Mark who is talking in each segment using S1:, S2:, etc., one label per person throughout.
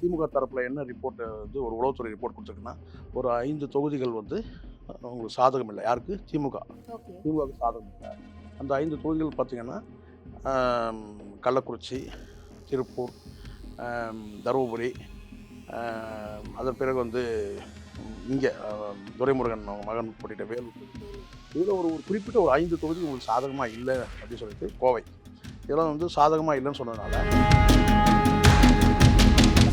S1: திமுக தரப்பில் என்ன ரிப்போர்ட் வந்து ஒரு உளவுத்துறை ரிப்போர்ட் கொடுத்துருக்குன்னா ஒரு ஐந்து தொகுதிகள் வந்து உங்களுக்கு சாதகம் இல்லை. யாருக்கு? திமுக. திமுகவுக்கு சாதகம் இல்லை. அந்த ஐந்து தொகுதிகள் பார்த்தீங்கன்னா கள்ளக்குறிச்சி திருப்பூர் தருமபுரி அதன் பிறகு வந்து இங்கே துரைமுருகன் மகன் போட்டிட்ட வேலூர் இதில் ஒரு ஒரு குறிப்பிட்ட ஒரு ஐந்து தொகுதி உங்களுக்கு சாதகமாக இல்லை அப்படின்னு சொல்லிட்டு கோவை. இதெல்லாம் வந்து சாதகமாக இல்லைன்னு சொன்னதுனால.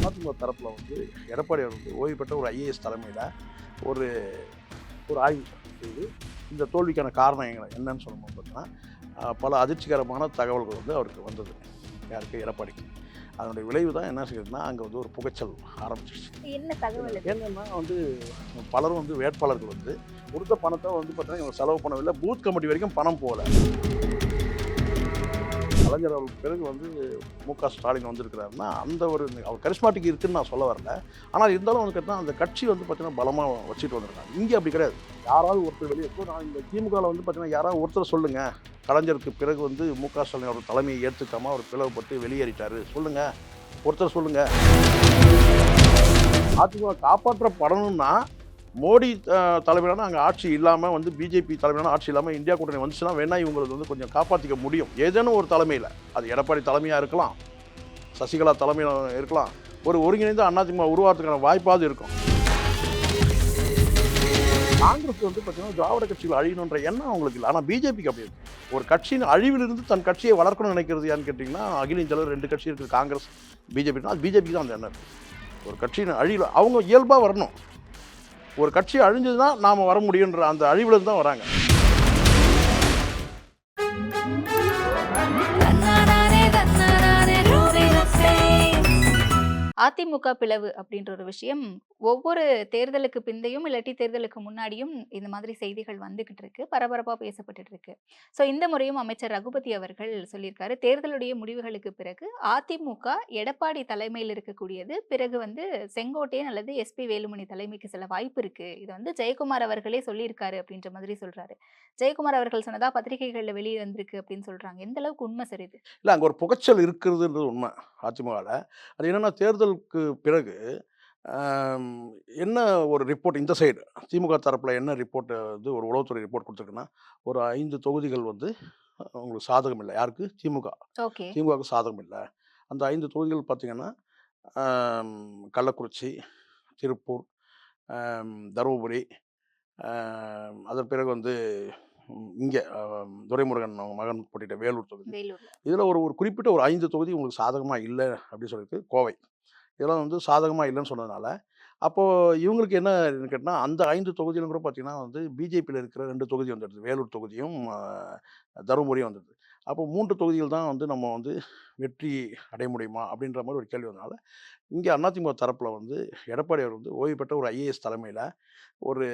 S1: அதிமுக தரப்பில் வந்து எடப்பாடியார் வந்து ஓய்வு பெற்ற ஒரு ஐஏஎஸ் தலைமையில் ஒரு ஒரு ஆய்வு செய்து இந்த தோல்விக்கான காரணம் எங்க என்னன்னு சொல்லும்போது பார்த்தீங்கன்னா பல அதிர்ச்சிகரமான தகவல்கள் வந்து அவருக்கு வந்தது. யாருக்கு? எடப்பாடிக்கு. அதனுடைய விளைவு தான் என்ன செய்யுதுன்னா அங்கே வந்து ஒரு புகைச்சல் ஆரம்பிச்சிருச்சு.
S2: என்ன தகவல்?
S1: என்னன்னா வந்து பலரும் வந்து வேட்பாளர்கள் வந்து கொடுத்த பணத்தை வந்து பார்த்தீங்கன்னா இவங்க செலவு பண்ணவில்லை. பூத் கமிட்டி வரைக்கும் பணம் போகல. கலைஞர் பிறகு வந்து மு க ஸ்டாலின் வந்திருக்கிறாருன்னா அந்த ஒரு அவர் கரிஸ்மாட்டிக் இருக்குன்னு நான் சொல்ல வரல. ஆனால் இருந்தாலும் வந்து கேட்டால் அந்த கட்சி வந்து பார்த்தீங்கன்னா பலமாக வச்சுட்டு வந்திருக்காங்க. இங்கே அப்படி கிடையாது. யாராவது ஒருத்தர் வெளியே இப்போ நான் இந்த திமுகவில் வந்து பார்த்தீங்கன்னா யாராவது ஒருத்தர் சொல்லுங்கள் கலைஞருக்கு பிறகு வந்து மு க ஸ்டாலின் அவர் தலைமையை ஏற்றுக்காம அவர் பிளவுபட்டு வெளியேறிட்டார். சொல்லுங்கள் ஒருத்தர் சொல்லுங்கள் அதிமுக காப்பாற்றப்படணும்னா மோடி தலைமையிலான அங்கே ஆட்சி இல்லாமல் வந்து பிஜேபி தலைமையிலான ஆட்சி இல்லாமல் இந்தியா கூட்டணி வந்துச்சுன்னா வேணா இவங்களுக்கு வந்து கொஞ்சம் காப்பாற்றிக்க முடியும். ஏதேனும் ஒரு தலைமையில். அது எடப்பாடி தலைமையாக இருக்கலாம் சசிகலா தலைமையில் இருக்கலாம். ஒரு ஒருங்கிணைந்த அதிமுக உருவாகிறதுக்கான வாய்ப்பாவது இருக்கும். காங்கிரஸ் வந்து பார்த்தீங்கன்னா திராவிட கட்சிகள் அழியணுன்ற எண்ணம் அவங்களுக்கு இல்லை. ஆனால் பிஜேபிக்கு அப்படி இருக்கு. ஒரு கட்சியின் அழிவிலிருந்து தன் கட்சியை வளர்க்கணும்னு நினைக்கிறது ஏன்னு கேட்டிங்கன்னா அகில இந்திய ரெண்டு கட்சி இருக்குது காங்கிரஸ் பிஜேபினா அது பிஜேபிக்கு தான் அந்த எண்ணம். ஒரு கட்சியின் அழியில் அவங்க இயல்பாக வரணும். ஒரு கட்சி அழிஞ்சதுன்னா நாம் வர முடியுன்ற அந்த அழிவுலேருந்து தான் வராங்க.
S2: அதிமுக பிளவு அப்படின்ற ஒரு விஷயம் ஒவ்வொரு தேர்தலுக்கு பிந்தையும் இல்லாட்டி தேர்தலுக்கு முன்னாடியும் இந்த மாதிரி செய்திகள் வந்துகிட்டு இருக்கு. பரபரப்பாக பேசப்பட்டு இருக்கு. ஸோ இந்த முறையும் அமைச்சர் ரகுபதி அவர்கள் சொல்லியிருக்காரு. தேர்தலுடைய முடிவுகளுக்கு பிறகு அதிமுக எடப்பாடி தலைமையில் இருக்கக்கூடியது. பிறகு வந்து செங்கோட்டையன் அல்லது எஸ்பி வேலுமணி தலைமைக்கு சில வாய்ப்பு இருக்கு. இதை வந்து ஜெயக்குமார் அவர்களே சொல்லியிருக்காரு அப்படின்ற மாதிரி சொல்றாரு. ஜெயக்குமார் அவர்கள் சொன்னதா பத்திரிகைகளில் வெளியே வந்திருக்கு அப்படின்னு சொல்றாங்க. எந்த அளவுக்கு உண்மை சரி
S1: இல்லை அங்கே ஒரு புகைச்சல் இருக்கிறதுன்றது உண்மை. அதிமுகவில் அது என்னென்னா தேர்தலுக்கு பிறகு என்ன ஒரு ரிப்போர்ட் இந்த சைடு? திமுக தரப்பில் என்ன ரிப்போர்ட் வந்து ஒரு உளவுத்துறை ரிப்போர்ட் கொடுத்துருக்குன்னா ஒரு ஐந்து தொகுதிகள் வந்து உங்களுக்கு சாதகம் இல்லை. யாருக்கு? திமுக. திமுகவுக்கு சாதகம் இல்லை. அந்த ஐந்து தொகுதிகள் பார்த்தீங்கன்னா கள்ளக்குறிச்சி திருப்பூர் தருமபுரி அதன் பிறகு வந்து இங்கே துரைமுருகன் அவங்க மகன் போட்டிட்ட வேலூர் தொகுதி. இதில் ஒரு ஒரு குறிப்பிட்ட ஒரு ஐந்து தொகுதி உங்களுக்கு சாதகமாக இல்லை அப்படின்னு சொல்லிட்டு கோவை. இதெல்லாம் வந்து சாதகமாக இல்லைன்னு சொன்னதுனால அப்போது இவங்களுக்கு என்ன கேட்டால் அந்த ஐந்து தொகுதியிலும் கூட பார்த்தீங்கன்னா வந்து பிஜேபியில் இருக்கிற ரெண்டு தொகுதி வந்துடுது. வேலூர் தொகுதியும் தருமபுரியும் வந்துடுது. அப்போ மூன்று தொகுதிகள் தான் வந்து நம்ம வந்து வெற்றி அடைய முடியுமா அப்படின்ற மாதிரி ஒரு கேள்வி வந்தனால இங்கே அதிமுக தரப்பில் வந்து எடப்பாடி அவர் வந்து ஓய்வு பெற்ற ஒரு ஐஏஎஸ் தலைமையில் ஒரு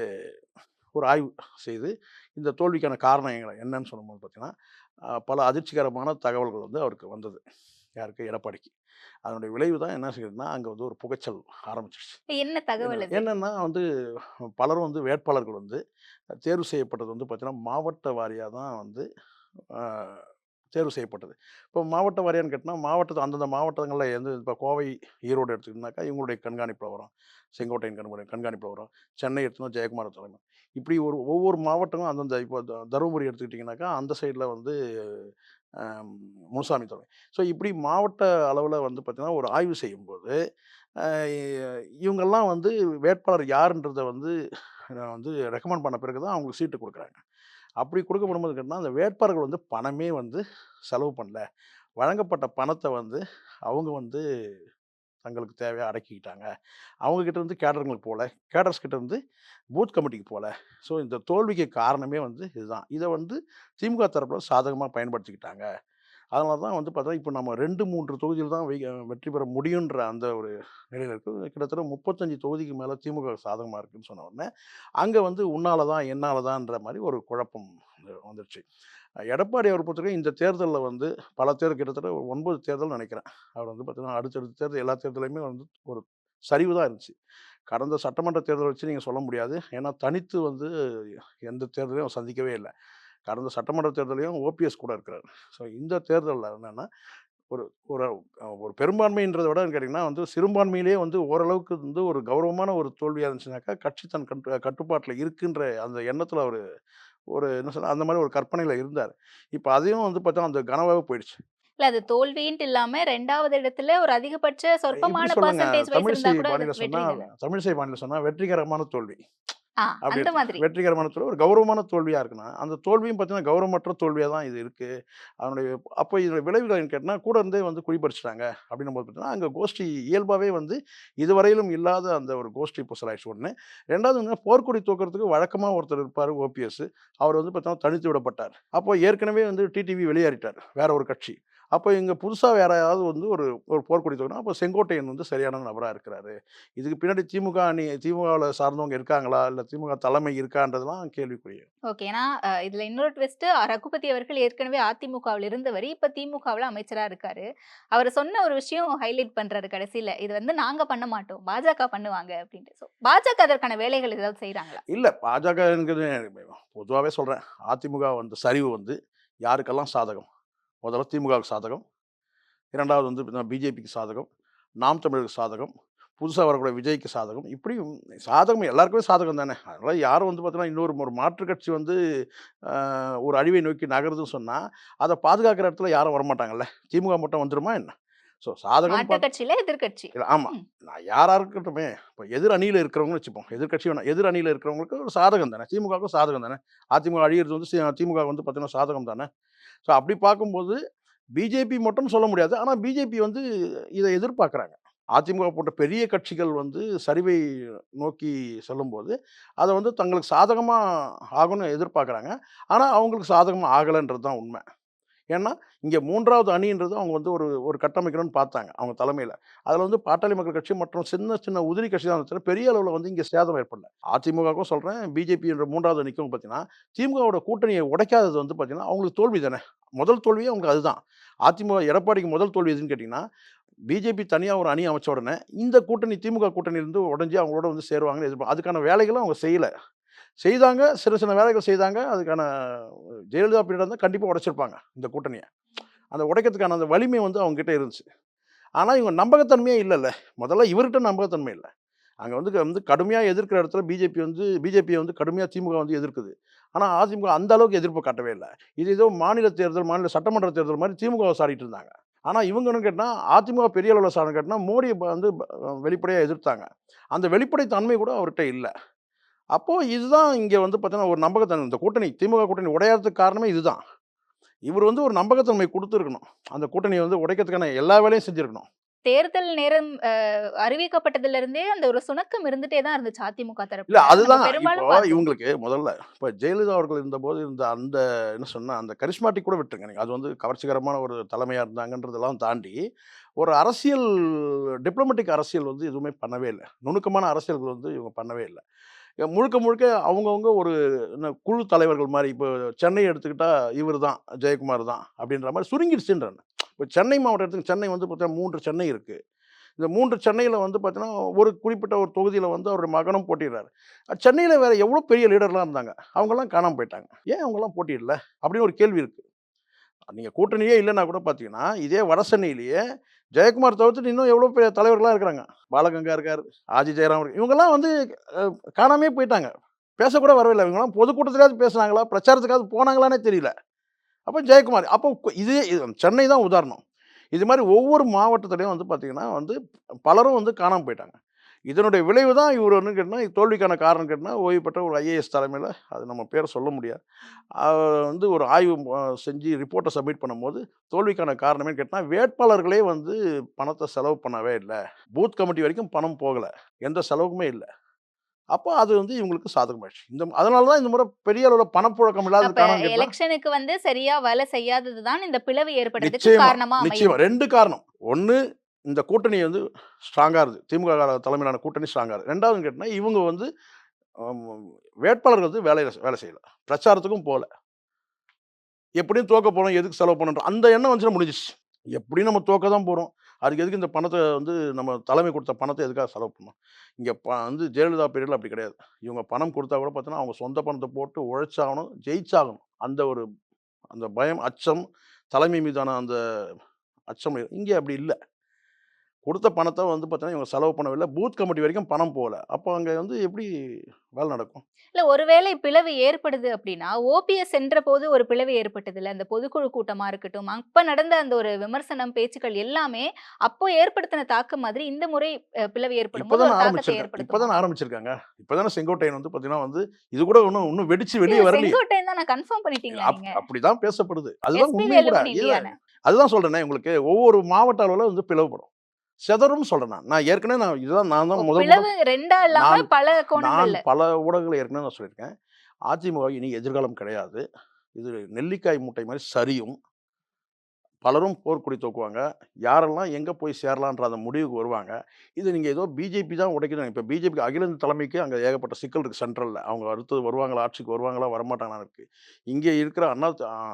S1: ஒரு ஆய்வு செய்து இந்த தோல்விக்கான காரணம் எங்களை என்னன்னு சொல்லும்போது பார்த்திங்கன்னா பல அதிர்ச்சிகரமான தகவல்கள் வந்து அவருக்கு வந்தது. யாருக்கு எடப்பாடிக்கு. அதனுடைய விளைவு தான் என்ன செய்யுதுன்னா அங்கே வந்து ஒரு புகைச்சல் ஆரம்பிச்சிருச்சு.
S2: என்ன தகவல்
S1: என்னன்னா வந்து பலரும் வந்து வேட்பாளர்கள் வந்து தேர்வு செய்யப்பட்டது வந்து பார்த்தீங்கன்னா மாவட்ட வாரியாக தான் வந்து தேர்வு செய்யப்பட்டது. இப்போ மாவட்ட வாரியான்னு கேட்டால் மாவட்டத்து அந்தந்த மாவட்டங்களில் எந்த இப்போ கோவை ஈரோடு எடுத்துக்கிட்டோம்னாக்கா இவங்களுடைய கண்காணிப்பில் வரும். செங்கோட்டையின் கண்காணி கண்காணிப்பில் வரும். சென்னை எடுத்தோம்னா ஜெயக்குமார் தலைமை. இப்படி ஒரு ஒவ்வொரு மாவட்டமும் அந்தந்த இப்போ தருமபுரி எடுத்துக்கிட்டிங்கனாக்கா அந்த சைடில் வந்து முனுசாமி தலைமை ஸோ இப்படி மாவட்ட அளவில் வந்து பார்த்திங்கன்னா ஒரு ஆய்வு செய்யும்போது இவங்கெல்லாம் வந்து வேட்பாளர் யாருன்றதை வந்து நான் வந்து ரெக்கமெண்ட் பண்ண பிறகு தான் அவங்களுக்கு சீட்டு கொடுக்குறாங்க. அப்படி கொடுக்கப்படும்போது கேட்டால் அந்த வேட்பாளர்கள் வந்து பணமே வந்து செலவு பண்ணல. வழங்கப்பட்ட பணத்தை வந்து அவங்க வந்து தங்களுக்கு தேவையாக அடக்கிக்கிட்டாங்க. அவங்கக்கிட்ட இருந்து கேடருங்களுக்கு போகல கேடர்ஸ் கிட்ட இருந்து பூத் கமிட்டிக்கு போகல ஸோ இந்த தோல்விக்கு காரணமே வந்து இதுதான். இதை வந்து திமுக தரப்பில் சாதகமாக பயன்படுத்திக்கிட்டாங்க. அதனால தான் வந்து பார்த்தா இப்போ நம்ம ரெண்டு மூன்று தொகுதியில் தான் வை வெற்றி பெற முடியுன்ற அந்த ஒரு நிலையில் இருக்குது கிட்டத்தட்ட முப்பத்தஞ்சு தொகுதிக்கு மேலே திமுக சாதகமாக இருக்குதுன்னு சொன்ன உடனே அங்கே வந்து உன்னால தான் என்னால் தான்ன்ற மாதிரி ஒரு குழப்பம் வந்துருச்சு. எடப்பாடி அவர் பொறுத்தவரைக்கும் இந்த தேர்தலில் வந்து பல தேர்தல் கிட்டத்தட்ட ஒன்பது தேர்தல் நினைக்கிறேன். அவர் வந்து பார்த்தீங்கன்னா அடுத்தடுத்த தேர்தல் எல்லா தேர்தலையுமே வந்து ஒரு சரிவு தான் இருந்துச்சு. கடந்த சட்டமன்ற தேர்தலை வச்சு நீங்கள் சொல்ல முடியாது. ஏன்னா தனித்து வந்து எந்த தேர்தலையும் சந்திக்கவே இல்லை. கடந்த சட்டமன்ற தேர்தலையும் ஓபிஎஸ் கூட இருக்கிறார். ஸோ இந்த தேர்தலில் என்னென்னா ஒரு ஒரு ஒரு பெரும்பான்மைன்றதை விட கேட்டிங்கன்னா வந்து சிறுபான்மையிலேயே வந்து ஓரளவுக்கு வந்து ஒரு கௌரவமான ஒரு தோல்வியாக இருந்துச்சுனாக்கா கட்சி தன் கட்டு கட்டுப்பாட்டில் இருக்குன்ற அந்த எண்ணத்தில் அவர் ஒரு என்ன சொல்ல அந்த மாதிரி ஒரு கற்பனையில் இருந்தார். இப்போ அதையும் வந்து பார்த்தா அந்த கனவாகவே போயிடுச்சு.
S2: இல்ல அது தோல்வின்ட்டு இல்லாம ரெண்டாவது இடத்துல ஒரு அதிகபட்ச சொற்பமான
S1: தமிழிசை பாணியில் சொன்னா தமிழிசை பாணியில் சொன்னா வெற்றிகரமான தோல்வி. அப்படி இருக்கு. வெற்றிகரமான தோல்வி ஒரு கௌரவமான தோல்வியாக இருக்குன்னா அந்த தோல்வியும் பார்த்தீங்கன்னா கௌரவமற்ற தோல்வியாக தான் இது இருக்குது அதனுடைய அப்போ இதனுடைய விளைவுகள் கேட்டால் கூட இருந்தே வந்து குடிபறிச்சிட்டாங்க அப்படின்னும் போது பார்த்தீங்கன்னா அங்கே கோஷ்டி இயல்பாகவே வந்து இதுவரையிலும் இல்லாத அந்த ஒரு கோஷ்டி புசலாயிடுச்சு ஒன்று ரெண்டாவது வந்து போர்க்கொடி தூக்கிறதுக்கு வழக்கமாக ஒருத்தர் இருப்பார் ஓபிஎஸ் அவர் வந்து பார்த்தீங்கன்னா தனித்து விடப்பட்டார். அப்போ ஏற்கனவே வந்து டிடிவி வெளியேறிட்டார். வேற ஒரு கட்சி. அப்போ இங்கே புதுசாக வேற யாராவது வந்து ஒரு ஒரு போர்க்கொடி தூக்கணும் அப்போ செங்கோட்டையன் வந்து சரியான நபராக இருக்கிறாரு. இதுக்கு பின்னாடி திமுக அணி திமுகவில் சார்ந்தவங்க இருக்காங்களா? இல்லை திமுக தலைமை இருக்கான்றதெல்லாம் கேள்விக்குரிய
S2: ஓகே. ஏன்னா இதுல இன்னொரு ட்விஸ்ட் ரகுபதி அவர்கள் ஏற்கனவே அதிமுகவில் இருந்தவர் இப்ப திமுகவில் அமைச்சரா இருக்காரு. அவர் சொன்ன ஒரு விஷயம் ஹைலைட் பண்றாரு கடைசியில. இது வந்து நாங்க பண்ண மாட்டோம். பாஜக பண்ணுவாங்க அப்படின்ட்டு. So, பாஜக அதற்கான வேலைகள் ஏதாவது செய்றாங்களா?
S1: இல்லை பாஜக பொதுவாகவே சொல்கிறேன் அதிமுக வந்து சரிவு வந்து யாருக்கெல்லாம் சாதகம்? முதல்ல திமுகவுக்கு சாதகம். இரண்டாவது வந்து பிஜேபிக்கு சாதகம். நாம் தமிழருக்கு சாதகம். புதுசாக வரக்கூடிய விஜய்க்கு சாதகம். இப்படி சாதகம் எல்லாருக்குமே சாதகம் தானே. அதனால் யாரும் வந்து பார்த்தீங்கன்னா இன்னொரு ஒரு மாற்றுக் கட்சி வந்து ஒரு அழிவை நோக்கி நகருதுன்னு சொன்னால் அதை பாதுகாக்கிற இடத்துல யாரும் வரமாட்டாங்கல்ல? திமுக மட்டும் வந்துருமா என்ன? ஸோ சாதகம்
S2: மாற்று கட்சியில எதிர்கட்சி
S1: இல்லை ஆமாம். நான் யாராக இருக்கட்டுமே இப்போ எதிர் அணியில் இருக்கிறவங்க வச்சுப்போம். எதிர்கட்சி வேணாம். எதிர் அணியில் இருக்கிறவங்களுக்கு ஒரு சாதகம் தானே. திமுகவுக்கும் சாதகம் தானே. அதிமுக அழியிறது வந்து திமுக வந்து பார்த்தீங்கன்னா சாதகம் தானே. ஸோ அப்படி பார்க்கும்போது பிஜேபி மட்டும் சொல்ல முடியாது. ஆனால் பிஜேபி வந்து இதை எதிர்பார்க்குறாங்க. அதிமுக போன்ற பெரிய கட்சிகள் வந்து சரிவை நோக்கி செல்லும்போது அதை வந்து தங்களுக்கு சாதகமாக ஆகணும்னு எதிர்பார்க்குறாங்க. ஆனால் அவங்களுக்கு சாதகமாக ஆகலைன்றது தான் உண்மை. ஏன்னா இங்கே மூன்றாவது அணின்றது அவங்க வந்து ஒரு ஒரு கட்டமைக்கணும்னு பார்த்தாங்க அவங்க தலைமையில். அதில் வந்து பாட்டாளி மக்கள் கட்சி மற்றும் சின்ன சின்ன உதிரி கட்சி தான் வச்சுனா பெரிய அளவில் வந்து இங்கே சேதம் ஏற்படல. அதிமுகவுக்கும் சொல்கிறேன் பிஜேபி என்ற மூன்றாவது அணிக்கும் பார்த்தீங்கன்னா திமுகவோட கூட்டணியை உடைக்காதது வந்து பார்த்தீங்கன்னா அவங்களுக்கு தோல்வி தானே. முதல் தோல்வியே அவங்களுக்கு அதுதான். அதிமுக எடப்பாடிக்கு முதல் தோல்வி எதுன்னு கேட்டிங்கன்னா பிஜேபி தனியாக ஒரு அணி அமைச்ச உடனே இந்த கூட்டணி திமுக கூட்டணியிலிருந்து உடஞ்சி அவங்களோட வந்து சேருவாங்கன்னு எதிர்பார்ப்பு அதுக்கான வேலைகளும் அவங்க செய்யலை. செய்தாங்க. சிறு சின்ன வேலைகள் செய்தாங்க. அதுக்கான ஜெயலலிதா பீரியட் இருந்தால் கண்டிப்பாக உடைச்சிருப்பாங்க இந்த கூட்டணியை. அந்த உடைக்கிறதுக்கான அந்த வலிமை வந்து அவங்ககிட்ட இருந்துச்சு. ஆனால் இவங்க நம்பகத்தன்மையே இல்லைல்ல. முதல்ல இவர்கிட்ட நம்பகத்தன்மை இல்லை. அங்கே வந்து வந்து கடுமையாக எதிர்க்கிற இடத்துல பிஜேபி வந்து பிஜேபியை வந்து கடுமையாக திமுக வந்து எதிர்க்குது. ஆனால் அதிமுக அந்த அளவுக்கு எதிர்ப்பு காட்டவே இல்லை. இது ஏதோ மாநில தேர்தல் மாநில சட்டமன்ற தேர்தல் மாதிரி திமுகவை சாடிட்டு இருந்தாங்க. ஆனால் இவங்கன்னு கேட்டால் அதிமுக பெரிய அளவில் சாணம் கேட்டால் மோடியை வந்து வெளிப்படையாக எதிர்த்தாங்க. அந்த வெளிப்படை தன்மை கூட அவர்கிட்ட இல்லை. அப்போது இதுதான் இங்கே வந்து பார்த்தீங்கன்னா ஒரு நம்பகத்தன்மை. இந்த கூட்டணி திமுக கூட்டணி உடையாததுக்கு காரணமே இதுதான். இவர் வந்து ஒரு நம்பகத்தன்மை கொடுத்துருக்கணும். அந்த கூட்டணியை வந்து உடைக்கிறதுக்கான எல்லா வேலையும் செஞ்சுருக்கணும்.
S2: தேர்தல் நேரம் அறிவிக்கப்பட்டதுல இருந்தே அந்த ஒரு சுணக்கம் இருந்துட்டே தான் இருந்துச்சு அதிமுக
S1: இல்ல
S2: தரப்புல நம்ம
S1: அதுதான். இப்போ. இவங்களுக்கு முதல்ல இப்போ ஜெயலலிதா அவர்கள் இருந்தபோது இருந்த அந்த என்ன சொன்னா அந்த கரிஸ்மாட்டிக் கூட விட்டுருங்க. நீங்க அது வந்து கவர்ச்சிகரமான ஒரு தலைமையா இருந்தாங்கன்றதெல்லாம் தாண்டி ஒரு அரசியல் டிப்ளமேட்டிக் அரசியல் வந்து எதுவுமே பண்ணவே இல்லை. நுணுக்கமான அரசியல்கள் வந்து இவங்க பண்ணவே இல்லை. முழுக்க முழுக்க அவங்கவுங்க ஒரு குழு தலைவர்கள் மாதிரி இப்போ சென்னை எடுத்துக்கிட்டால் இவர் தான் ஜெயக்குமார் தான் அப்படின்ற மாதிரி சுருங்கிடுச்சுன்றேன் இப்போ சென்னை மாவட்டம் எடுத்துக்க சென்னை வந்து பார்த்தீங்கன்னா மூன்று சென்னை இருக்குது இந்த மூன்று சென்னையில் வந்து பார்த்தீங்கன்னா ஒரு குறிப்பிட்ட ஒரு தொகுதியில் வந்து அவருடைய மகனும் போட்டிடுறாரு சென்னையில் வேறு எவ்வளோ பெரிய லீடர்லாம் இருந்தாங்க? அவங்கெல்லாம் காணாமல் போயிட்டாங்க. ஏன் அவங்கெல்லாம் போட்டியிடல? அப்படின்னு ஒரு கேள்வி இருக்குது நீங்கள் கூட்டணியே இல்லைன்னா கூட பார்த்தீங்கன்னா இதே வடசென்னையிலேயே ஜெயக்குமார் தவிர்த்துட்டு இன்னும் எவ்வளோ பெரிய தலைவர்களாக இருக்கிறாங்க. பாலகங்கா இருக்கார் ஆஜி ஜெயராம் இருக்கு. இவங்கெல்லாம் வந்து காணாமே போயிட்டாங்க. பேசக்கூட வரவில்லை இவங்களாம் பொதுக்கூட்டத்திலாவது பேசுனாங்களா? பிரச்சாரத்துக்காவது போனாங்களானே தெரியல. அப்போ ஜெயக்குமார் அப்போ இதே இது சென்னை தான் உதாரணம். இது மாதிரி ஒவ்வொரு மாவட்டத்துலேயும் வந்து பார்த்திங்கன்னா வந்து பலரும் வந்து காணாமல் போயிட்டாங்க. இதனுடைய விளைவு தான் இவர் வந்து கேட்டால் தோல்விக்கான காரணம் கேட்டால் ஓய்வு பெற்ற ஒரு ஐஏஎஸ் தலைமையில் அது நம்ம பேர் சொல்ல முடியாது. அவர் வந்து ஒரு ஆய்வு செஞ்சு ரிப்போர்ட்டை சப்மிட் பண்ணும்போது தோல்விக்கான காரணமே கேட்டால் வேட்பாளர்களே வந்து பணத்தை செலவு பண்ணவே இல்லை. பூத் கமிட்டி வரைக்கும் பணம் போகலை. எந்த செலவுக்குமே இல்லை. அப்போ அது வந்து இவங்களுக்கு சாதகமாயிடுச்சு இந்த அதனால தான் இந்த முறை பெரிய அளவில் பணப்புழக்கம் இல்லாத
S2: எலெக்ஷனுக்கு வந்து சரியா வேலை செய்யாததுதான் இந்த பிளவு ஏற்படுறதுக்கு காரணமா
S1: நிச்சயமா. ரெண்டு காரணம். ஒன்று இந்த கூட்டணி வந்து ஸ்ட்ராங்காக இருக்குது திமுக தலைமையிலான கூட்டணி ஸ்ட்ராங்காக இருக்குது ரெண்டாவது கேட்டால் இவங்க வந்து வேட்பாளர்கள் வந்து வேலையில் வேலை செய்யலை. பிரச்சாரத்துக்கும் போகல எப்படியும் தோக்க போகிறோம் எதுக்கு செலவு பண்ணுறோம் அந்த எண்ணம் வந்துச்சுன்னா முடிஞ்சிச்சு எப்படியும் நம்ம தோக்க தான் போகிறோம் அதுக்கு எதுக்கு இந்த பணத்தை வந்து நம்ம தலைமை கொடுத்த பணத்தை எதுக்காக செலவு பண்ணணும் இங்கே ப வந்து ஜெயலலிதா பீரியடில் அப்படி கிடையாது. இவங்க பணம் கொடுத்தா கூட பார்த்தோன்னா அவங்க சொந்த பணத்தை போட்டு உழைச்சாகணும் ஜெயிச்சாகணும். அந்த ஒரு அந்த பயம் அச்சம் தலைமை மீதான அந்த அச்சம் இங்கே அப்படி இல்லை. கொடுத்த பணத்தை வந்து பார்த்தீங்கன்னா இவங்க செலவு பண்ணவில்லை. பூத் கமிட்டி வரைக்கும் பணம் போகல. அப்போ அங்கே வந்து எப்படி வேலை நடக்கும்?
S2: இல்ல ஒருவேளை பிளவு ஏற்படுது அப்படின்னா ஓபிஎஸ் சென்ற போது ஒரு பிளவு ஏற்பட்டது இல்ல. அந்த பொதுக்குழு கூட்டமா இருக்கட்டும் அப்ப நடந்த அந்த ஒரு விமர்சனம் பேச்சுக்கள் எல்லாமே அப்போ ஏற்படுத்தின தாக்கம் மாதிரி இந்த முறை பிளவு ஏற்படும் போது
S1: இப்போதானே ஆரம்பிச்சிருக்காங்க இப்போதானே ஆரம்பிச்சிருக்காங்க. இப்போதானே செங்கோட்டையன் வந்து பார்த்தீங்கன்னா வந்து இது கூட இன்னும் இன்னும் வெடிச்சு வெளியே வரலையே.
S2: செங்கோட்டையன் தான் நான் கன்ஃபார்ம் நீங்க?
S1: அப்படிதான் பேசப்படுது. அதுதான் உண்மை கூட. அதுதான் சொல்றேனே உங்களுக்கு. ஒவ்வொரு மாவட்ட அளவில் வந்து பிளவுபடும். செதறும் சொல்றேன் நான். நான் ஏற்கனவே நான் இதுதான் நான் தான் முதல்
S2: ரெண்டா இல்லாம
S1: நான்-
S2: பல
S1: நான் பல ஊடகங்கள் ஏற்கனவே நான் சொல்லியிருக்கேன். அதிமுக இனி எதிர்காலம் கிடையாது. இது நெல்லிக்காய் மூட்டை மாதிரி சரியும். பலரும் போர்க்குடி தூக்குவாங்க. யாரெல்லாம் எங்கே போய் சேரலான்ற அந்த முடிவுக்கு வருவாங்க. இது நீங்கள் ஏதோ பிஜேபி தான் உடைக்கணும் இப்போ பிஜேபி அகில இந்திய தலைமைக்கு அங்கே ஏகப்பட்ட சிக்கல் இருக்குது சென்ட்ரலில் அவங்க அடுத்தது வருவாங்களா ஆட்சிக்கு வருவாங்களா வரமாட்டாங்களா இருக்குது இங்கே இருக்கிற அண்ணா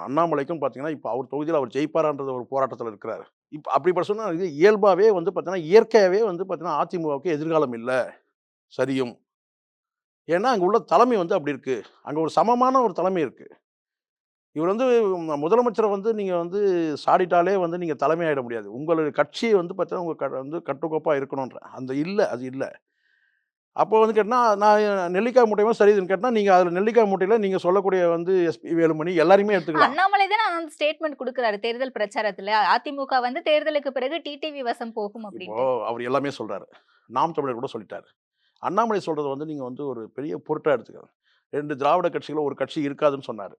S1: அண்ணாமலைக்கும் பார்த்தீங்கன்னா இப்போ அவர் தொகுதியில் அவர் ஜெயிப்பாரான்றது ஒரு போராட்டத்தில் இருக்கிறாரு. இப்போ அப்படிப்பட்ட சொன்னால் இது இயல்பாகவே வந்து பார்த்தீங்கன்னா இயற்கையாகவே வந்து பார்த்தீங்கன்னா அதிமுகவுக்கு எதிர்காலம் இல்லை. சரியும். ஏன்னா அங்கே உள்ள தலைமை வந்து அப்படி இருக்குது அங்கே ஒரு சமமான ஒரு தலைமை இருக்குது இவர் வந்து முதலமைச்சரை வந்து நீங்கள் வந்து சாடிட்டாலே வந்து நீங்கள் தலைமையாயிட முடியாது. உங்களுடைய கட்சியை வந்து பார்த்தீங்கன்னா உங்கள் க வந்து கட்டுக்கோப்பாக இருக்கணுன்ற அந்த இல்லை அது இல்லை. அப்போ வந்து கேட்டால் நான் நெல்லிக்காய் மூட்டையுமே சரிதுன்னு கேட்டால் நீங்கள் அதில் நெல்லிக்காய் மூட்டையில் நீங்கள் சொல்லக்கூடிய வந்து எஸ்பி வேலுமணி எல்லாரையுமே எடுத்துக்கலாம்.
S2: அண்ணாமலை தான் அந்த ஸ்டேட்மெண்ட் கொடுக்கிறாரு தேர்தல் பிரச்சாரத்துல. அதிமுக வந்து தேர்தலுக்கு பிறகு டிடிவி வசம் போகும் அப்படின்னு
S1: அவர் எல்லாமே சொல்றாரு. நாம் தமிழர் கூட சொல்லிட்டாரு. அண்ணாமலை சொல்றது வந்து நீங்க வந்து ஒரு பெரிய பொருட்டா எடுத்துக்கணும் ரெண்டு திராவிட கட்சிகள ஒரு கட்சி இருக்காதுன்னு சொன்னாரு.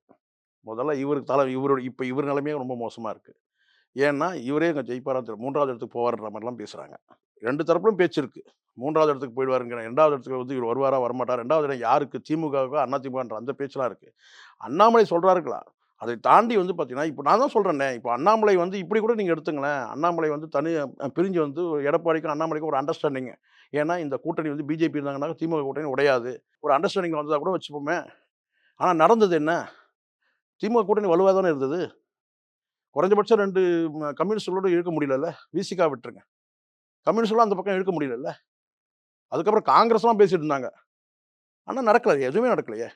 S1: முதல்ல இவருக்கு தலை இவரோட இப்போ இவர் நிலைமையே ரொம்ப மோசமா இருக்கு. ஏன்னா இவரே இங்கே ஜெயிப்பாரா. மூன்றாவது இடத்துக்கு போவார்ன்ற மாதிரிலாம் பேசுறாங்க. ரெண்டு தரப்புலும் பேச்சு இருக்கு. மூன்றாவது இடத்துக்கு போயிடுவாருங்கிற ரெண்டாவது இடத்துக்கு வந்து இவர் வருவாரா வரமாட்டார் ரெண்டாவது இடம் யாருக்கு? திமுகவுக்கோ அண்ணா திமுகன்ற அந்த பேச்செலாம் இருக்கு. அண்ணாமலை சொல்கிறாருங்களா அதை தாண்டி வந்து பார்த்தீங்கன்னா இப்போ நான் தான் சொல்கிறேன்னே இப்போ அண்ணாமலை வந்து இப்படி கூட நீங்கள் எடுத்துங்களேன். அண்ணாமலை வந்து தனி பிரிஞ்சு வந்து எடப்பாடிக்கும் அண்ணாமலைக்கும் ஒரு அண்டர்ஸ்டாண்டிங் ஏன்னா இந்த கூட்டணி வந்து பிஜேபி இருந்தாங்கன்னா திமுக கூட்டணி உடையாது. ஒரு அண்டர்ஸ்டாண்டிங் வந்ததாக கூட வச்சுப்போமே. ஆனால் நடந்தது என்ன? திமுக கூட்டணி வலுவாக தானே இருந்தது? குறைஞ்சபட்சம் ரெண்டு ம, இருக்க முடியல முடியலல்ல? விசிகா விட்டுருங்க. கம்யூனிஸ்டெலாம் அந்த பக்கம் இழுக்க முடியலல்ல? அதுக்கப்புறம் காங்கிரஸ்லாம் பேசிட்டு இருந்தாங்க. ஆனால் நடக்கலையே எதுவுமே நடக்கலையே.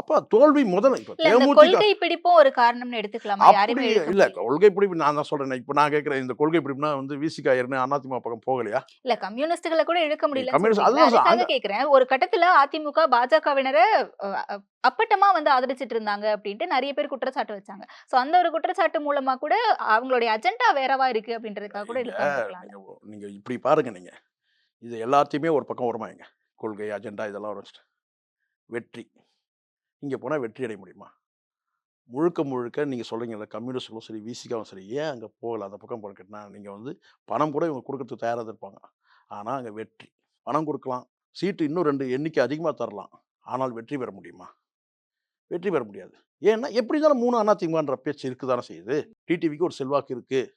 S1: அப்போ தோல்வி முதல்ல. இப்போ
S2: கொள்கை பிடிப்பும் ஒரு காரணம்னு எடுத்துக்கலாமா?
S1: அப்படி இல்ல. கொள்கை பிடிப்பு நான் தான் சொல்றேன். இப்போ நான் கேட்கிறேன் இந்த கொள்கை பிடிப்புனா வந்து விசிகா ஏற்கனவே அதிமுக பக்கம் போகலையா?
S2: இல்ல கம்யூனிஸ்டுகளை கூட இழுக்க முடியல.
S1: கம்யூனிஸ்ட் அதுதான்
S2: கேக்குறேன் ஒரு கட்டத்துல அதிமுக பாஜகவினரை அப்பட்டமா வந்து ஆதரிச்சிட்டு இருந்தாங்க அப்படின்ட்டு நிறைய பேர் குற்றச்சாட்டு வச்சாங்க. சோ அந்த ஒரு குற்றச்சாட்டு மூலமா கூட அவங்களுடைய அஜெண்டா வேறவா இருக்கு அப்படின்றதுக்காக கூட
S1: நீங்க இப்படி பாருங்க நீங்க. இது எல்லாத்தையுமே ஒரு பக்கம் வருமாங்க கொள்கை அஜெண்டா இதெல்லாம் வச்சுட்டு. வெற்றி. இங்கே போனால் வெற்றி அடைய முடியுமா? முழுக்க முழுக்க நீங்கள் சொல்றீங்கல்ல கம்யூனிஸ்டுகளும் சரி விசிக்காவும் சரி ஏன் அங்கே போகல? அந்த பக்கம் போக நீங்கள் வந்து பணம் கூட இவங்க கொடுக்கறதுக்கு தயாராக இருப்பாங்க. ஆனால் அங்கே வெற்றி. பணம் கொடுக்கலாம். சீட்டு இன்னும் ரெண்டு எண்ணிக்கை அதிகமாக தரலாம். ஆனால் வெற்றி பெற முடியுமா? வெற்றி பெற முடியாது. ஏன்னா எப்படி இருந்தாலும் மூணு அண்ணா திமுகன்ற பேச்சு இருக்குதானே செய்யுது. டிடிவிக்கு ஒரு செல்வாக்கு இருக்குது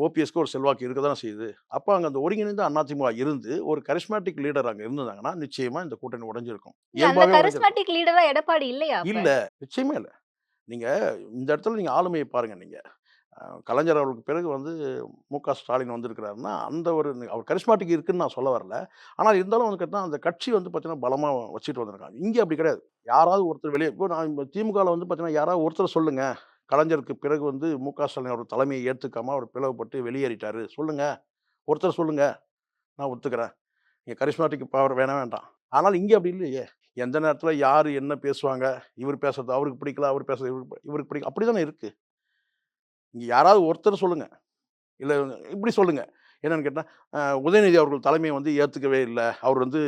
S1: ஓபிஎஸ்க்கு ஒரு செல்வாக்கு இருக்க தானே செய்யுது. அப்போ அங்கே அந்த ஒருங்கிணைந்த அதிமுக இருந்து ஒரு கரிஸ்மேட்டிக் லீடர் அங்கே இருந்திருந்தாங்கன்னா நிச்சயமா இந்த கூட்டணி உடைஞ்சிருக்கும்.
S2: கரிஸ்மேட்டிக் லீடரா எடப்பாடி இல்லையா?
S1: இல்ல நிச்சயமே இல்லை. நீங்க இந்த இடத்துல நீங்க ஆளுமையை பாருங்க நீங்க. அஹ், கலைஞர் அவர்களுக்கு பிறகு வந்து மு க ஸ்டாலின் வந்திருக்கிறாருன்னா அந்த ஒரு அவர் கரிஸ்மாட்டிக் இருக்குன்னு நான் சொல்ல வரல. ஆனால் இருந்தாலும் வந்து கேட்டால் அந்த கட்சி வந்து பார்த்தீங்கன்னா பலமாக வச்சுட்டு வந்திருக்காங்க. இங்கே அப்படி கிடையாது. யாராவது ஒருத்தர் வெளியே இப்போ நான் திமுகவில் வந்து பார்த்தீங்கன்னா யாராவது ஒருத்தர் சொல்லுங்க. கலைஞருக்கு பிறகு வந்து மு. க. ஸ்டாலின் அவர் தலைமையை ஏற்றுக்காமல் அவர் பிளவுபட்டு வெளியேறிட்டார். சொல்லுங்கள் ஒருத்தர் சொல்லுங்கள் நான் ஒத்துக்கிறேன். இங்கே கரிஸ்மாட்டிக் பவர் வேணாம் வேண்டாம். ஆனால் இங்கே அப்படி இல்லையே. எந்த நேரத்தில் யார் என்ன பேசுவாங்க? இவர் பேசுறது அவருக்கு பிடிக்கல அவர் பேசுறது இவருக்கு இவருக்கு பிடிக்கல. அப்படி தானே இருக்குது இங்கே யாராவது ஒருத்தர் சொல்லுங்கள் இல்லை இப்படி சொல்லுங்கள் என்னென்னு கேட்டால் உதயநிதி அவர்கள் தலைமையை வந்து ஏற்றுக்கவே இல்லை. அவர் வந்து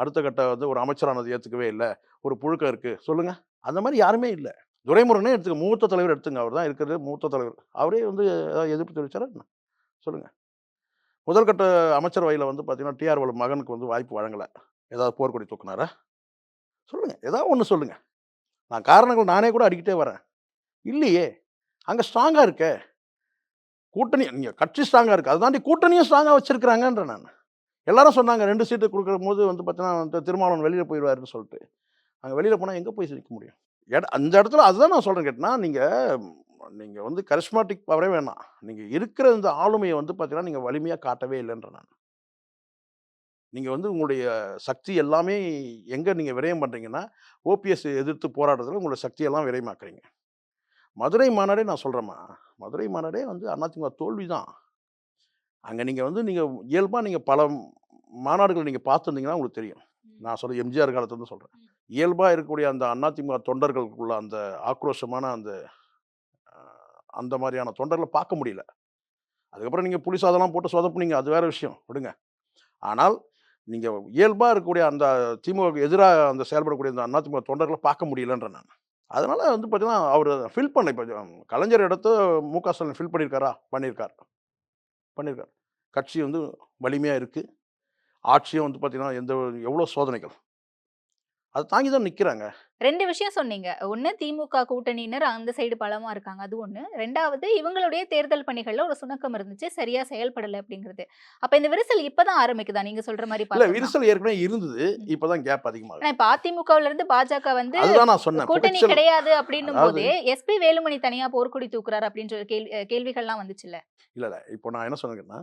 S1: அடுத்த கட்ட வந்து ஒரு அமைச்சரானது ஏற்றுக்கவே இல்லை. ஒரு புழுக்கம் இருக்குது சொல்லுங்கள் அந்த மாதிரி யாருமே இல்லை. துரைமுருகனே எடுத்துக்க மூத்த தலைவர் எடுத்துங்க. அவர் தான் இருக்கிறது மூத்த தலைவர். அவரே வந்து ஏதாவது எதிர்ப்பு தெரிவிச்சாரா என்ன? சொல்லுங்கள் முதல்கட்ட அமைச்சரவையில் வந்து பார்த்தீங்கன்னா டிஆர் மகனுக்கு வந்து வாய்ப்பு வழங்கலை. ஏதாவது போர்க்கொடி தூக்குனாரா? சொல்லுங்கள் ஏதாவது ஒன்று சொல்லுங்கள் நான் காரணங்கள் நானே கூட அடிக்கிட்டே வரேன். இல்லையே. அங்கே ஸ்ட்ராங்காக இருக்கே. கூட்டணி நீங்கள் கட்சி ஸ்ட்ராங்காக இருக்குது அது தாண்டி கூட்டணியும் ஸ்ட்ராங்காக வச்சுருக்கிறாங்கன்ற நான். எல்லாரும் சொன்னாங்க ரெண்டு சீட்டு கொடுக்குற போது வந்து பார்த்தீங்கன்னா திருமாவளவன் வெளியில் போயிடுவாருன்னு சொல்லிட்டு. அங்கே வெளியில் போனால் எங்கே போய் சிரிக்க முடியும்? அந்த இடத்துல அதுதான் நான் சொல்கிறேன் கேட்டினா நீங்கள் நீங்கள் வந்து கரிஸ்மாட்டிக் பவரே வேணாம். நீங்கள் இருக்கிற இந்த ஆளுமையை வந்து பார்த்தீங்கன்னா நீங்கள் வலிமையாக காட்டவே இல்லைன்ற நான். நீங்கள் வந்து உங்களுடைய சக்தி எல்லாமே எங்கே நீங்கள் விரயம் பண்ணுறீங்கன்னா ஓபிஎஸ் எதிர்த்து போராடுறதுல உங்களோட சக்தியெல்லாம் விரயமாக்குறீங்க. மதுரை மாநாடே நான் சொல்கிறேம்மா மதுரை மாநாடே வந்து அதிமுக தோல்வி தான் அங்கே நீங்கள் வந்து நீங்கள் இயல்பாக நீங்கள் பல மாநாடுகள் நீங்கள் பார்த்துருந்தீங்கன்னா உங்களுக்கு தெரியும். நான் சொல்ல எம்ஜிஆர் காலத்துலேருந்து சொல்கிறேன் இயல்பாக இருக்கக்கூடிய அந்த அதிமுக தொண்டர்களுக்குள்ள அந்த ஆக்ரோஷமான அந்த அந்த மாதிரியான தொண்டர்களை பார்க்க முடியல. அதுக்கப்புறம் நீங்கள் புலி சாதம்லாம் போட்டு சொதப்புனீங்க அது வேற விஷயம். விடுங்க. ஆனால் நீங்கள் இயல்பாக இருக்கக்கூடிய அந்த திமுக எதிராக அந்த செயல்படக்கூடிய அந்த அதிமுக தொண்டர்களை பார்க்க முடியலன்ற நான். அதனால வந்து பார்த்தீங்கன்னா அவர் ஃபில் பண்ண இப்போ கலைஞர் இடத்த மு க ஸ்டாலின் ஃபில் பண்ணியிருக்காரா? பண்ணியிருக்கார். பண்ணியிருக்கார். கட்சி வந்து வலிமையாக இருக்குது ஆட்சியும் வந்து பார்த்தீங்கன்னா எந்த எவ்வளோ சோதனைகள். அதை தாங்கி தான் நிற்கிறாங்க
S2: ரெண்டு விஷயம் சொன்னீங்க. ஒண்ணு திமுக கூட்டணியினர் அந்த சைடு பலமா இருக்காங்க அது ஒண்ணு. ரெண்டாவது இவங்களுடைய தேர்தல் பணிகள்ல ஒரு சுணக்கம் இருந்துச்சு சரியா செயல்படல அப்படிங்கிறது. அப்ப இந்த விரிசல் இப்பதான் ஆரம்பிக்குதா? நீங்க சொல்ற மாதிரி
S1: இல்லை? விரிசல் ஏற்கனவே இருந்தது. இப்போ தான் கேப் அதிகமாக
S2: இப்ப அதிமுகவுல இருந்து பாஜக வந்து
S1: அதுதான் நான் சொன்னேன்.
S2: கூட்டணி கிடையாது அப்படின்னும் போதே எஸ்பி வேலுமணி தனியா போர்க்கொடி தூக்குறாரு அப்படின்ற கேள்வி கேள்விகள்லாம் வந்துச்சுல்ல.
S1: இல்லை இல்லை. இப்போ நான் என்ன சொன்னேன்னா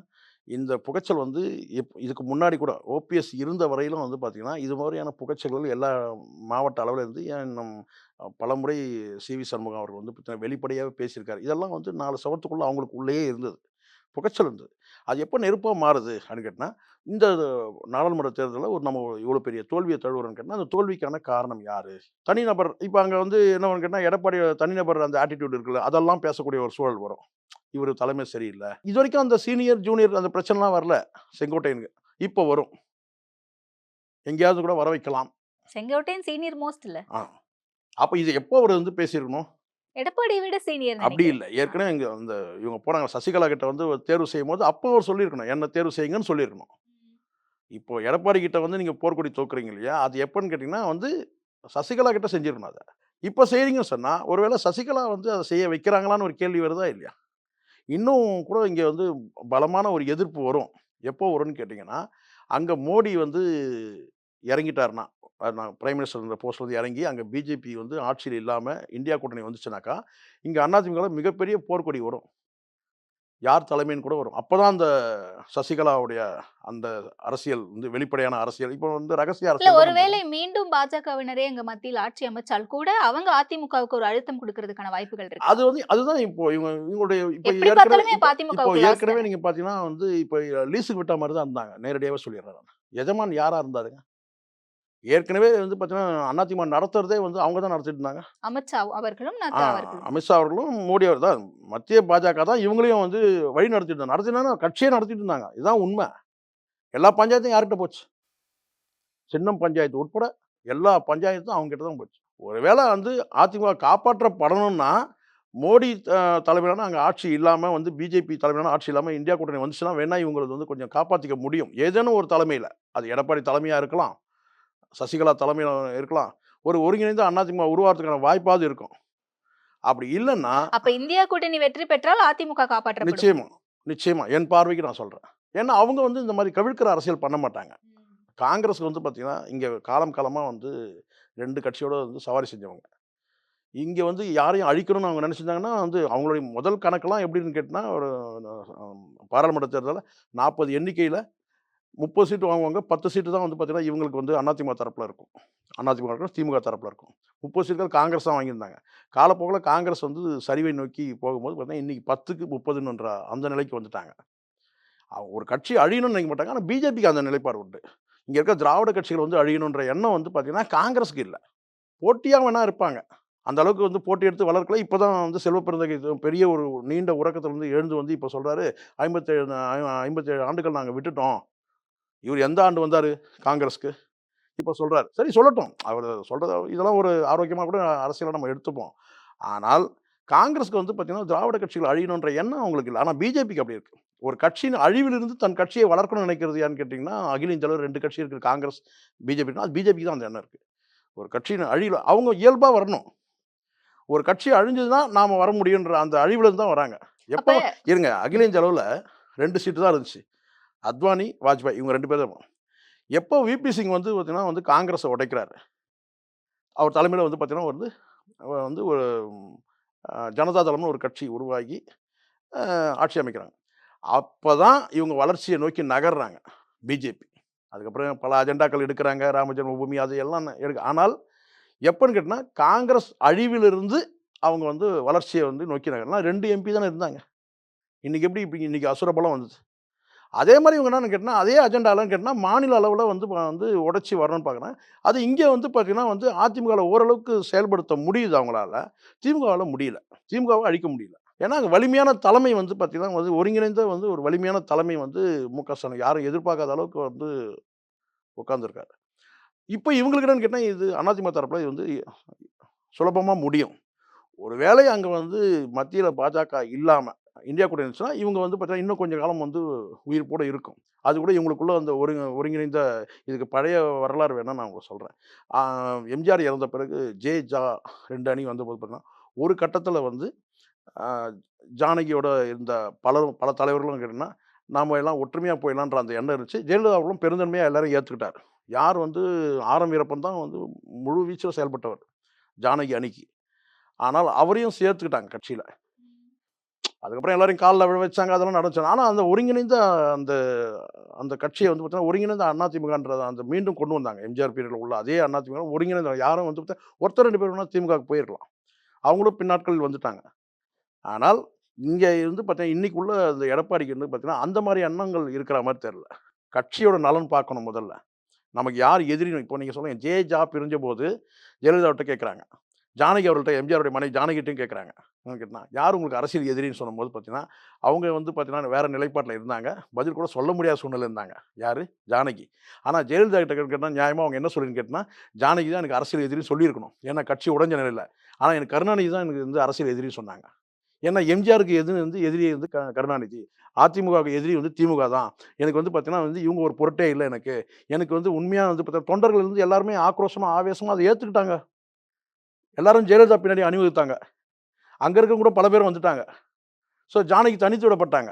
S1: இந்த புகைச்சல் வந்து எப் இதுக்கு முன்னாடி கூட ஓபிஎஸ் இருந்த வரையிலும் வந்து பார்த்தீங்கன்னா இது மாதிரியான புகைச்சல்கள் எல்லா மாவட்ட அளவில் இருந்து ஏன் நம் பலமுறை சி. வி. சண்முகம் அவர்கள் வந்து வெளிப்படையாகவே பேசியிருக்காரு. இதெல்லாம் வந்து நாலு சவத்துக்குள்ளே அவங்களுக்கு உள்ளேயே இருந்தது. புகைச்சல் இருந்தது அது எப்போ நெருப்பாக மாறுது அப்படின்னு கேட்டால் இந்த நாடாளுமன்ற தேர்தலில் ஒரு நம்ம இவ்வளோ பெரிய தோல்வியை தழுவுறோன்னு கேட்டால் அந்த தோல்விக்கான காரணம் யார்? தனிநபர். இப்போ அங்கே வந்து என்ன கேட்டால் எடப்பாடி தனிநபர் அந்த ஆட்டிடியூட் இருக்குல்ல அதெல்லாம் பேசக்கூடிய ஒரு சூழல் வரும். இவர் தலைமை சரியில்லை. இது வரைக்கும் அந்த சீனியர் ஜூனியர் அந்த பிரச்சனைலாம் வரல. செங்கோட்டையனுக்கு. இப்போ வரும். எங்கேயாவது கூட வர வைக்கலாம்.
S2: செங்கோட்டையன் சீனியர் மோஸ்ட் இல்ல.
S1: ஆ. அப்போ இது எப்போ அவர் வந்து பேசியிருக்கணும்?
S2: எடப்பாடியை விட சீனியர்
S1: அப்படி இல்லை. ஏற்கனவே இங்கே அந்த இவங்க போனாங்க. சசிகலா கிட்ட வந்து தேர்வு செய்யும் போது அப்போ அவர் சொல்லியிருக்கணும். என்ன தேர்வு செய்யுங்கன்னு சொல்லியிருக்கணும். இப்போ எடப்பாடி கிட்ட வந்து நீங்கள் போர்க்கொடி தோக்குறீங்க இல்லையா? அது எப்போன்னு கேட்டிங்கன்னா வந்து சசிகலா கிட்ட செஞ்சிருக்கணும் அதை. இப்போ செய்றீங்கன்னு சொன்னால் ஒருவேளை சசிகலா வந்து அதை செய்ய வைக்கிறாங்களான்னு ஒரு கேள்வி வருதா இல்லையா? இன்னும் கூட இங்கே வந்து பலமான ஒரு எதிர்ப்பு வரும். எப்போ வரும்னு கேட்டிங்கன்னா அங்கே மோடி வந்து இறங்கிட்டார்னா நான் பிரைம் மினிஸ்டர் போஸ்ட் வந்து இறங்கி அங்கே பிஜேபி வந்து ஆட்சியில் இல்லாமல் இந்தியா கூட்டணி வந்துச்சுனாக்கா இங்கே அதிமுகவில் மிகப்பெரிய போர்க்கொடி வரும். யார் தலைமைன்னு கூட வரும். அப்போ தான் அந்த சசிகலாவுடைய அந்த அரசியல் வந்து வெளிப்படையான அரசியல். இப்போ வந்து ரகசிய அரசியல்
S2: ஒருவேளை மீண்டும் பாஜகவினரே எங்க மத்தியில் ஆட்சி அமைச்சால் கூட அவங்க அதிமுகவுக்கு ஒரு அழுத்தம் கொடுக்கறதுக்கான வாய்ப்புகள் இருக்கு?
S1: அது வந்து அதுதான் இப்போ இவங்க இவங்களுடைய இப்போ ஏற்கனவே. நீங்க பாத்தீங்கன்னா வந்து இப்போ லீஸுக்கு விட்ட மாதிரி தான் இருந்தாங்க. நேரடியாகவே சொல்லிடுறேன் நான். எஜமான் யாரா இருந்தாருங்க? ஏற்கனவே வந்து பாத்தீங்கன்னா அதிமுக நடத்துறதே வந்து அவங்க தான் நடத்திட்டு இருந்தாங்க.
S2: அமித்ஷா அவர்களும்
S1: அமித்ஷா அவர்களும் மோடி அவர் தான். மத்திய பாஜக தான் இவங்களையும் வந்து வழி நடத்திட்டு இருந்தாங்க. நடத்தினா கட்சியே நடத்திட்டு இருந்தாங்க. இதுதான் உண்மை. எல்லா பஞ்சாயத்தும் யார்கிட்ட போச்சு? சின்னம் பஞ்சாயத்து உட்பட எல்லா பஞ்சாயத்தும் அவங்க கிட்ட தான் போச்சு. ஒருவேளை வந்து அதிமுக காப்பாற்றப்படணும்னா மோடி தலைமையிலான அங்கே ஆட்சி இல்லாமல் வந்து பிஜேபி தலைமையிலான ஆட்சி இல்லாமல் இந்தியா கூட்டணி வந்துச்சுன்னா வேணா இவங்களுக்கு வந்து கொஞ்சம் காப்பாற்றிக்க முடியும். ஏதேனும் ஒரு தலைமையில். அது எடப்பாடி தலைமையாக இருக்கலாம். சசிகலா தலைமையில் இருக்கலாம். ஒரு ஒருங்கிணைந்த அதிமுக உருவாகிறதுக்கான வாய்ப்பாவது இருக்கும். அப்படி இல்லைன்னா
S2: அப்ப இந்தியா கூட்டணி வெற்றி பெற்றால் அதிமுக காப்பாற்றப்படும்.
S1: நிச்சயமா நிச்சயமா. என் பார்வைக்கு நான் சொல்கிறேன் ஏன்னா அவங்க வந்து இந்த மாதிரி கவிழ்க்கிற அரசியல் பண்ண மாட்டாங்க. காங்கிரஸ் வந்து பார்த்தீங்கன்னா இங்கே காலம் காலமாக வந்து ரெண்டு கட்சியோட வந்து சவாரி செஞ்சவங்க. இங்கே வந்து யாரையும் அழிக்கணும்னு அவங்க நினச்சிருந்தாங்கன்னா வந்து அவங்களுடைய முதல் கணக்கெல்லாம் எப்படின்னு கேட்டினா ஒரு பாராளுமன்ற தேர்தலில் நாற்பது எண்ணிக்கையில் முப்பது சீட்டு வாங்குவாங்க. பத்து சீட்டு தான் வந்து பார்த்தீங்கன்னா இவங்களுக்கு வந்து அதிமுக தரப்பில் இருக்கும். அதிமுக இருக்கும் திமுக தரப்பில் இருக்கும். முப்பது சீட்டுகள் காங்கிரஸ் தான் வாங்கியிருந்தாங்க. காலப்போக்கில் காங்கிரஸ் வந்து சரிவை நோக்கி போகும்போது பார்த்தீங்கன்னா இன்றைக்கி பத்துக்கு முப்பதுன்ற அந்த நிலைக்கு வந்துட்டாங்க. ஒரு கட்சி அழியணும்னு நினைக்க மாட்டாங்க. ஆனால் பிஜேபிக்கு அந்த நிலைப்பாடு உண்டு. இங்கே இருக்க திராவிட கட்சிகள் வந்து அழியணுன்ற எண்ணம் வந்து பார்த்தீங்கன்னா காங்கிரஸுக்கு இல்லை. போட்டியாக வேணால் இருப்பாங்க. அந்த அளவுக்கு வந்து போட்டி எடுத்து வளர்க்கல. இப்போ தான் வந்து செல்வ பெருந்தகை பெரிய ஒரு நீண்ட உறக்கத்தில் வந்து எழுந்து வந்து இப்போ சொல்கிறாரு ஐம்பத்தேழு ஐ- ஐம்பத்தேழு ஆண்டுகள் நாங்கள் விட்டுட்டோம். இவர் எந்த ஆண்டு வந்தார் காங்கிரஸ்க்கு? இப்போ சொல்கிறார் சரி சொல்லட்டும். அவர் சொல்கிறது இதெல்லாம் ஒரு ஆரோக்கியமாக கூட அரசியலை நம்ம எடுத்துப்போம். ஆனால் காங்கிரஸ்க்கு வந்து பார்த்தீங்கன்னா திராவிட கட்சிகள் அழியணுன்ற எண்ணம் அவங்களுக்கு இல்லை. ஆனால் பிஜேபிக்கு அப்படி இருக்குது ஒரு கட்சியின் அழிவிலிருந்து தன் கட்சியை வளர்க்கணும்னு நினைக்கிறது யான்னு கேட்டிங்கன்னா அகில இந்திய அளவில் ரெண்டு கட்சி இருக்குது காங்கிரஸ் பிஜேபி அது பிஜேபிக்கு தான் அந்த எண்ணம் இருக்குது ஒரு கட்சியின் அழிவில் அவங்க இயல்பாக வரணும். ஒரு கட்சி அழிஞ்சதுன்னா நாம் வர முடியுன்ற அந்த அழிவுலேருந்து தான் வராங்க. எப்போ? இருங்க அகில இந்திய அளவில் ரெண்டு சீட்டு தான் இருந்துச்சு. அத்வானி வாஜ்பாய் இவங்க ரெண்டு பேரும். எப்போ விபி சிங் வந்து பார்த்தீங்கன்னா வந்து காங்கிரஸை உடைக்கிறாரு. அவர் தலைமையில் வந்து பார்த்தீங்கன்னா வந்து வந்து ஒரு ஜனதா தளம்னு ஒரு கட்சி உருவாகி ஆட்சி அமைக்கிறாங்க. அப்போ தான் இவங்க வளர்ச்சியை நோக்கி நகர்றாங்க பிஜேபி அதுக்கப்புறம் பல அஜெண்டாக்கள் எடுக்கிறாங்க ராமஜென்ம பூமி அது எல்லாம் எடுக்க ஆனால் எப்போன்னு கேட்டால் காங்கிரஸ் அழிவிலிருந்து அவங்க வந்து வளர்ச்சியை வந்து நோக்கி நகரலாம் ரெண்டு எம்பி தானே இருந்தாங்க. இன்றைக்கி எப்படி இப்போ இன்றைக்கி அசுரபலம் வந்துச்சு. வந்தது அதே மாதிரி இவங்க என்னன்னு கேட்டால் அதே அஜெண்டாலாம் கேட்டால் மாநில அளவில் வந்து வந்து உடச்சி வரணும்னு பார்க்குறேன் அது இங்கே வந்து பார்த்தீங்கன்னா வந்து அதிமுகவில் ஓரளவுக்கு செயல்படுத்த முடியுது அவங்களால. திமுகவால் முடியல. திமுகவை அழிக்க முடியல. ஏன்னா அங்கே வலிமையான தலைமை வந்து பார்த்திங்கன்னா வந்து ஒருங்கிணைந்த வந்து ஒரு வலிமையான தலைமை வந்து மு க ஸ்டாலின் யாரும் எதிர்பார்க்காத அளவுக்கு வந்து உட்காந்துருக்காரு இப்போ இவங்களுக்கு என்னன்னு கேட்டால் இது அதிமுக தரப்பில் இது வந்து சுலபமாக முடியும். ஒருவேளை அங்கே வந்து மத்தியில் பாஜக இல்லாமல் இந்தியா கூட இருந்துச்சுன்னா இவங்க வந்து பார்த்தீங்கன்னா இன்னும் கொஞ்சம் காலம் வந்து உயிர் கூட இருக்கும். அது கூட இவங்களுக்குள்ள அந்த ஒருங்க ஒருங்கிணைந்த இதுக்கு பழைய வரலாறு வேணால் நான் உங்களுக்கு சொல்கிறேன் எம்ஜிஆர் இறந்த பிறகு ஜே ஜா ரெண்டு அணி வந்தபோது பார்த்தீங்கன்னா ஒரு கட்டத்தில் வந்து ஜானகியோட இருந்த பலரும் பல தலைவர்களும் கேட்டிங்கன்னா நாம் எல்லாம் ஒற்றுமையாக போயிடலான்ற அந்த எண்ணம் இருந்துச்சு. ஜெயலலிதா அவர்களும் பெருந்தன்மையாக எல்லாரும் ஏற்றுக்கிட்டார் யார் வந்து ஆரம் வீரப்பன் தான் வந்து முழு வீச்சில் செயல்பட்டவர் ஜானகி அணிக்கு. ஆனால் அவரையும் சேர்த்துக்கிட்டாங்க கட்சியில். அதுக்கப்புறம் எல்லாரையும் காலில் விழ வச்சாங்க அதெல்லாம் நடந்துச்சு. ஆனால் அந்த ஒருங்கிணைந்த அந்த அந்த கட்சியை வந்து பார்த்தீங்கன்னா ஒருங்கிணைந்த அதிமுகன்றத அந்த மீண்டும் கொண்டு வந்தாங்க. எம்ஜிஆர் பீரியடில் உள்ள அதே அதிமுக ஒருங்கிணைந்த யாரும் வந்து பார்த்தா ஒருத்தர் ரெண்டு பேர் வேணால் திமுகவுக்கு போயிருக்கலாம் அவங்களும் பின்னாட்கள் வந்துட்டாங்க. ஆனால் இங்கே இருந்து பார்த்தீங்கன்னா இன்னைக்கு உள்ள அந்த எடப்பாடிக்கு வந்து பார்த்தீங்கன்னா அந்த மாதிரி எண்ணங்கள் இருக்கிற மாதிரி தெரில கட்சியோட நலன் பார்க்கணும் முதல்ல. நமக்கு யார் எதிரின்னு இப்போ நீங்கள் சொல்லுங்கள் ஜே ஜா பிரிஞ்ச போது ஜெயலலிதாவிட்ட கேட்குறாங்க ஜானகி அவர்கள்ட்ட எம்ஜிஆருடைய மனைவி ஜானகிட்டையும் கேட்குறாங்க. கேட்டால் யார் உங்களுக்கு அரசியல் எதிரின்னு சொல்லும்போது பார்த்தீங்கன்னா அவங்க வந்து பார்த்தீங்கன்னா வேறு நிலைப்பாட்டில் இருந்தாங்க. பதில் கூட சொல்ல முடியாத சூழ்நிலை இருந்தாங்க. யார்? ஜானகி. ஆனால் ஜெயலலிதா கிட்ட கேட்டால் நியாயமாக அவங்க என்ன சொல்லின்னு கேட்டால் ஜானகி தான் எனக்கு அரசியல் எதிரின்னு சொல்லியிருக்கணும். ஏன்னா கட்சி உடஞ்ச நிலையில். ஆனால் எனக்கு கருணாநிதி தான் எனக்கு வந்து அரசியல் எதிரின்னு சொன்னாங்க. ஏன்னா எம்ஜிஆருக்கு எது வந்து எதிரி வந்து க கருணாநிதி. அதிமுகவுக்கு எதிரி வந்து திமுக தான். எனக்கு வந்து பார்த்தீங்கன்னா வந்து இவங்க ஒரு பொருட்டே இல்லை எனக்கு. எனக்கு வந்து உண்மையாக வந்து பார்த்தா தொண்டர்கள் வந்து எல்லாருமே ஆக்ரோஷமாக ஆவேசமாக அதை ஏற்றுக்கிட்டாங்க எல்லாரும் ஜெயலலிதா பின்னாடி அணிவகுத்தாங்க. அங்கே இருக்க கூட பல பேர் வந்துட்டாங்க. ஸோ ஜானகி தனித்து விடப்பட்டாங்க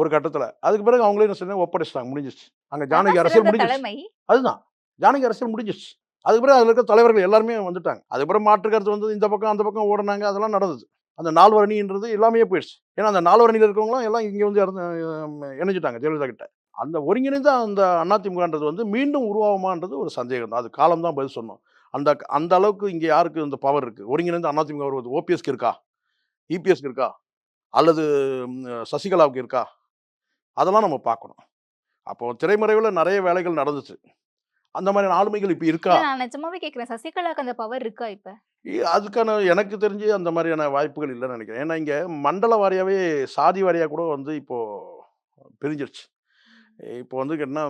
S1: ஒரு கட்டத்தில். அதுக்கு பிறகு அவங்களே என்ன சொன்னாங்க ஒப்படைச்சிட்டாங்க முடிஞ்சிச்சு அங்கே ஜானகி அரசியல் முடிஞ்சிச்சு அதுதான். ஜானகி அரசியல் முடிஞ்சிச்சு அதுக்கு பிறகு அதில் இருக்க தலைவர்கள் எல்லாருமே வந்துட்டாங்க. அதுக்கப்புறம் மாற்று கருத்து வந்து இந்த பக்கம் அந்த பக்கம் ஓடினாங்க அதெல்லாம் நடந்தது. அந்த நால்வர் அணின்றது எல்லாமே போயிடுச்சு. ஏன்னா அந்த நால்வர் அணியில் இருக்கவங்களாம் எல்லாம் இங்கே வந்து இறந்து இணைஞ்சிட்டாங்க ஜெயலலிதா கிட்ட. அந்த ஒருங்கிணைந்த அந்த அதிமுகன்றது வந்து மீண்டும் உருவாகுமான்றது ஒரு சந்தேகம் தான் அது காலம் தான் பதில் சொன்னோம். அந்த அந்த அளவுக்கு இங்கே யாருக்கு இந்த பவர் இருக்குது ஒருங்கிணைந்த அதிமுக வருவது ஓபிஎஸ்க்கு இருக்கா? இபிஎஸ்க்கு இருக்கா? அல்லது சசிகலாவுக்கு இருக்கா? அதெல்லாம் நம்ம பார்க்கணும். அப்போ திரைமறைவில் நிறைய வேலைகள் நடந்துச்சு. அந்த மாதிரியான ஆளுமைகள் இப்போ இருக்கா?
S2: நான் நிஜமாவே கேக்குறேன் சசிகலாக்கு அந்த பவர் இருக்கா இப்ப?
S1: அதுக்கான எனக்கு தெரிஞ்சு அந்த மாதிரியான வாய்ப்புகள் இல்லைன்னு நினைக்கிறேன். ஏன்னா இங்கே மண்டல வாரியாவே சாதி வாரியாக கூட வந்து இப்போ பிரிஞ்சிருச்சு. இப்போ வந்து கேட்டினா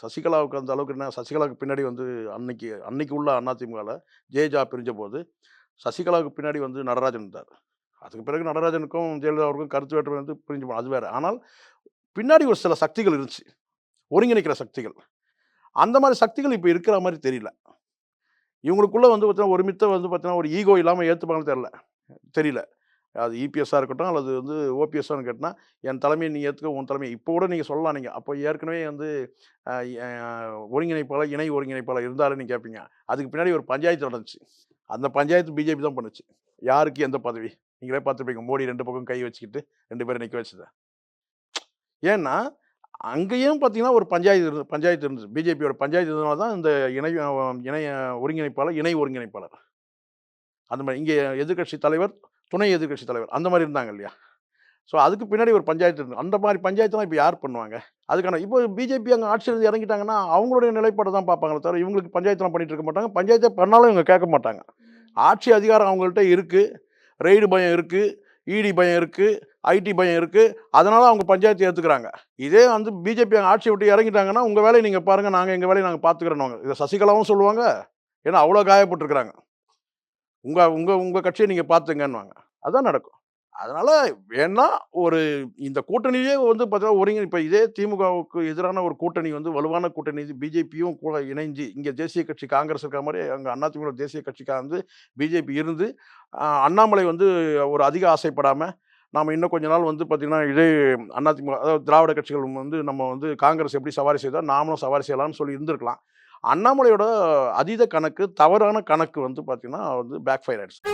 S1: சசிகலாவுக்கு அந்த அளவுக்கு என்ன சசிகலாவுக்கு பின்னாடி வந்து அன்னைக்கு அன்னைக்கு உள்ள அதிமுகவில் ஜெயஜா பிரிஞ்ச போது சசிகலாவுக்கு பின்னாடி வந்து நடராஜன் இருந்தார். அதுக்கு பிறகு நடராஜனுக்கும் ஜெயலலிதா அவருக்கும் கருத்து வேற்றுமை வந்து பிரிஞ்சு போனோம் அது வேறு. ஆனால் பின்னாடி ஒரு சில சக்திகள் இருந்துச்சு. ஒருங்கிணைக்கிற சக்திகள். அந்த மாதிரி சக்திகள் இப்போ இருக்கிற மாதிரி தெரியல. இவங்களுக்குள்ளே வந்து பார்த்தீங்கன்னா ஒருமித்த வந்து பார்த்தீங்கன்னா ஒரு ஈகோ இல்லாமல் ஏற்றுப்பாங்கன்னு தெரில தெரியல. அது இபிஎஸ்ஸாக இருக்கட்டும் அல்லது வந்து ஓபிஎஸ்ஸான்னு கேட்டால் என் தலைமையை நீங்கள் ஏற்றுக்க உன் தலைமை இப்போ கூட நீங்கள் சொல்லலாம் நீங்கள் அப்போ ஏற்கனவே வந்து ஒருங்கிணைப்பாளர் இணை ஒருங்கிணைப்பாளர் இருந்தாலும் நீங்கள் கேட்பீங்க அதுக்கு பின்னாடி ஒரு பஞ்சாயத்து நடந்துச்சு. அந்த பஞ்சாயத்து பிஜேபி தான் பண்ணுச்சு. யாருக்கு எந்த பதவி? நீங்களே பார்த்துருப்பீங்க மோடி ரெண்டு பக்கம் கை வச்சுக்கிட்டு ரெண்டு பேரும் நிற்க வச்சதை ஏன்னா அங்கேயும் பார்த்தீங்கன்னா ஒரு பஞ்சாயத்து இருந்து பஞ்சாயத்து இருந்துச்சு. பிஜேபியோட பஞ்சாயத்து இருந்தனால தான் இந்த இணை இணைய ஒருங்கிணைப்பாளர் இணை ஒருங்கிணைப்பாளர். அந்த மாதிரி இங்கே எதிர்க்கட்சி தலைவர் துணை எதிர்க்கட்சி தலைவர். அந்த மாதிரி இருந்தாங்க இல்லையா? ஸோ அதுக்கு பின்னாடி ஒரு பஞ்சாயத்து இருந்து அந்த மாதிரி பஞ்சாயத்துலாம் இப்போ யார் பண்ணுவாங்க? அதுக்கான இப்போ பிஜேபி அங்கே ஆட்சியிலிருந்து இறங்கிட்டாங்கன்னா அவங்களுடைய நிலைப்பாடு தான் பார்ப்பாங்களே தவிர இவங்களுக்கு பஞ்சாயத்துலாம் பண்ணிட்டு இருக்க மாட்டாங்க. பஞ்சாயத்தை பண்ணாலும் இவங்க கேட்க மாட்டாங்க. ஆட்சி அதிகாரம் அவங்கள்ட்ட இருக்குது ரெய்டு பயம் இருக்குது இடி பயம் இருக்குது ஐடி பயம் இருக்குது அதனால அவங்க பஞ்சாயத்து ஏற்றுக்கிறாங்க இதே வந்து பிஜேபி அங்கே ஆட்சி விட்டு இறங்கிட்டாங்கன்னா உங்கள் வேலையை நீங்கள் பாருங்கள் நாங்கள் எங்கள் வேலையை நாங்கள் பார்த்துக்கிறோம் இதை சசிகலாவும் சொல்லுவாங்க. ஏன்னா அவ்வளோ காயப்பட்டிருக்கிறாங்க. உங்கள் உங்கள் உங்கள் கட்சியை நீங்கள் பார்த்துங்கன்னுவாங்க அதுதான் நடக்கும். அதனால் வேணா ஒரு இந்த கூட்டணியே வந்து பார்த்தீங்கன்னா ஒருங்க இப்போ இதே திமுகவுக்கு எதிரான ஒரு கூட்டணி வந்து வலுவான கூட்டணி இது பிஜேபியும் கூட இணைஞ்சு இங்கே தேசிய கட்சி காங்கிரஸ் இருக்கிற மாதிரி அங்கே அதிமுக தேசிய கட்சிக்காக வந்து பிஜேபி இருந்து அண்ணாமலை வந்து ஒரு அதிக ஆசைப்படாமல் நாம் இன்னும் கொஞ்ச நாள் வந்து பார்த்திங்கன்னா இதே அதிமுக அதாவது திராவிட கட்சிகள் வந்து நம்ம வந்து காங்கிரஸ் எப்படி சவாரி செய்தால் நாமளும் சவாரி செய்யலாம்னு சொல்லி இருந்திருக்கலாம். அண்ணாமலையோட அதீத கணக்கு தவறான கணக்கு வந்து பார்த்திங்கன்னா வந்து பேக் ஃபயர் ஆயிடுச்சு